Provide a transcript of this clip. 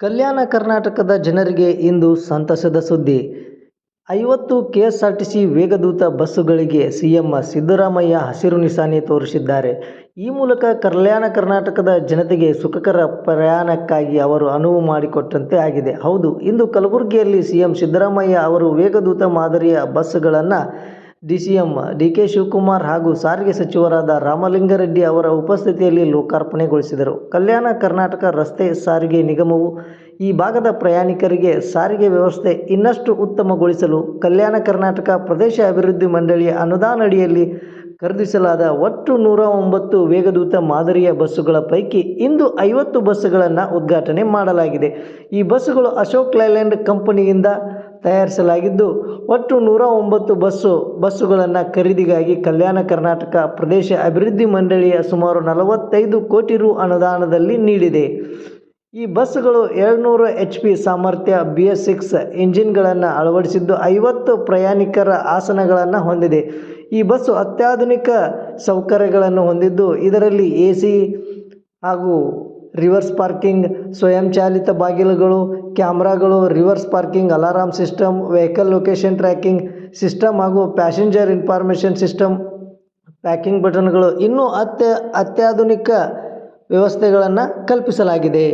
ಕಲ್ಯಾಣ ಕರ್ನಾಟಕದ ಜನರಿಗೆ ಇಂದು ಸಂತಸದ ಸುದ್ದಿ. ಐವತ್ತು ಕೆಎಸ್ಆರ್ಟಿಸಿ ವೇಗದೂತ ಬಸ್ಸುಗಳಿಗೆ ಸಿಎಂ ಸಿದ್ದರಾಮಯ್ಯ ಹಸಿರು ನಿಶಾನೆ ತೋರಿಸಿದ್ದಾರೆ. ಈ ಮೂಲಕ ಕಲ್ಯಾಣ ಕರ್ನಾಟಕದ ಜನತೆಗೆ ಸುಖಕರ ಪ್ರಯಾಣಕ್ಕಾಗಿ ಅವರು ಅನುವು ಮಾಡಿಕೊಟ್ಟಂತೆ ಆಗಿದೆ. ಹೌದು, ಇಂದು ಕಲಬುರಗಿಯಲ್ಲಿ ಸಿಎಂ ಸಿದ್ದರಾಮಯ್ಯ ಅವರು ವೇಗದೂತ ಮಾದರಿಯ ಬಸ್ಸುಗಳನ್ನು D C M, D K Shivakumar ಹಾಗೂ ಸಾರಿಗೆ ಸಚಿವರಾದ ರಾಮಲಿಂಗಾರೆಡ್ಡಿ ಅವರ ಉಪಸ್ಥಿತಿಯಲ್ಲಿ ಲೋಕಾರ್ಪಣೆಗೊಳಿಸಿದರು. ಕಲ್ಯಾಣ ಕರ್ನಾಟಕ ರಸ್ತೆ ಸಾರಿಗೆ ನಿಗಮವು ಈ ಭಾಗದ ಪ್ರಯಾಣಿಕರಿಗೆ ಸಾರಿಗೆ ವ್ಯವಸ್ಥೆ ಇನ್ನಷ್ಟು ಉತ್ತಮಗೊಳಿಸಲು ಕಲ್ಯಾಣ ಕರ್ನಾಟಕ ಪ್ರದೇಶ ಅಭಿವೃದ್ಧಿ ಮಂಡಳಿಯ ಅನುದಾನ ಅಡಿಯಲ್ಲಿ ಖರೀದಿಸಲಾದ ಒಟ್ಟು ನೂರ ಒಂಬತ್ತು ವೇಗದೂತ ಮಾದರಿಯ ಬಸ್ಸುಗಳ ಪೈಕಿ ಇಂದು ಐವತ್ತು ಬಸ್ಸುಗಳನ್ನು ಉದ್ಘಾಟನೆ ಮಾಡಲಾಗಿದೆ. ಈ ಬಸ್ಸುಗಳು ಅಶೋಕ್ ಲೈಲ್ಯಾಂಡ್ ಕಂಪನಿಯಿಂದ ತಯಾರಿಸಲಾಗಿದ್ದು, ಒಟ್ಟು ನೂರ ಒಂಬತ್ತು ಬಸ್ಸು, ಬಸ್ಸುಗಳನ್ನು ಖರೀದಿಗಾಗಿ ಕಲ್ಯಾಣ ಕರ್ನಾಟಕ ಪ್ರದೇಶ ಅಭಿವೃದ್ಧಿ ಮಂಡಳಿಯ ಸುಮಾರು ನಲವತ್ತೈದು ಕೋಟಿ ರು ಅನುದಾನದಲ್ಲಿ ನೀಡಿದೆ. ಈ ಬಸ್ಸುಗಳು ಎರಡುನೂರು ಎಚ್ ಪಿ ಸಾಮರ್ಥ್ಯ, ಬಿ ಎಸ್ ಸಿಕ್ಸ್ ಇಂಜಿನ್ಗಳನ್ನು ಅಳವಡಿಸಿದ್ದು ಐವತ್ತು ಪ್ರಯಾಣಿಕರ ಆಸನಗಳನ್ನು ಹೊಂದಿದೆ. ಈ ಬಸ್ಸು ಅತ್ಯಾಧುನಿಕ ಸೌಕರ್ಯಗಳನ್ನು ಹೊಂದಿದ್ದು, ಇದರಲ್ಲಿ ಎ ಸಿ ಹಾಗೂ ರಿವರ್ಸ್ ಪಾರ್ಕಿಂಗ್, ಸ್ವಯಂಚಾಲಿತ ಬಾಗಿಲುಗಳು, ಕ್ಯಾಮ್ರಾಗಳು, reverse parking alarm system, vehicle location tracking system ಹಾಗೂ ಪ್ಯಾಸೆಂಜರ್ ಇನ್ಫಾರ್ಮೇಷನ್ ಸಿಸ್ಟಮ್ ಪ್ಯಾಕಿಂಗ್ ಬಟನ್ಗಳು ಇನ್ನೂ ಅತ್ಯ, ಅತ್ಯಾಧುನಿಕ ವ್ಯವಸ್ಥೆಗಳನ್ನು ಕಲ್ಪಿಸಲಾಗಿದೆ.